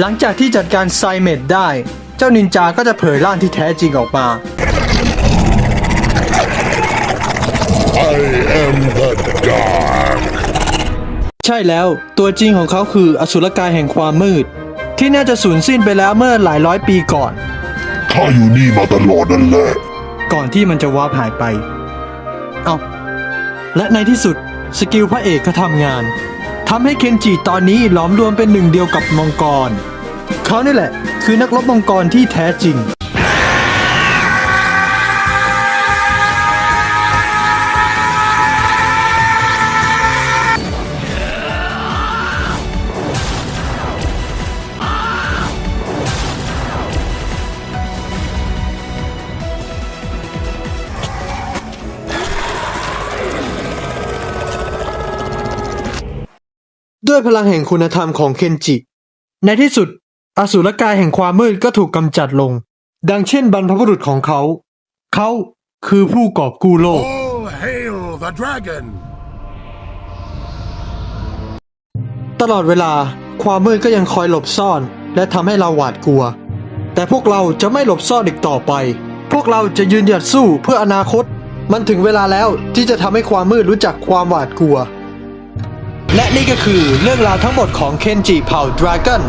หลังจากที่จัดการไซเมดได้ เจ้านินจาก็จะเผยร่างที่แท้จริงออกมา I am the dark. ใช่แล้วตัวจริงของเขาคืออสุรกายแห่งความมืด ที่น่าจะสูญสิ้นไปแล้วเมื่อหลายร้อยปีก่อน ข้าอยู่นี่มาตลอดนั่นแหละ ก่อนที่มันจะวาร์ปหายไป เอาและในที่สุดสกิลพระเอกก็ทำงาน ทำให้เคนจิตอนนี้หลอมรวมเป็นหนึ่งเดียวกับมังกร เขานี่แหละ คือนักรบมังกรที่แท้จริง ด้วยพลังแห่งคุณธรรมของเคนจิ ในที่สุด อสูรกายแห่งความมืดก็ถูกกำจัดลง ดังเช่นบรรพบุรุษของเขา เขาคือผู้กอบกู้โลก All hail the dragon. ตลอดเวลาความมืดก็ยังคอยหลบซ่อน และทำให้เราหวาดกลัว แต่พวกเราจะไม่หลบซ่อนอีกต่อไป พวกเราจะยืนหยัดสู้เพื่ออนาคต มันถึงเวลาแล้วที่จะทำให้ความมืดรู้จักความหวาดกลัว และนี่ก็คือเรื่องราวทั้งหมดของเคนจิเผ่าดราก้อน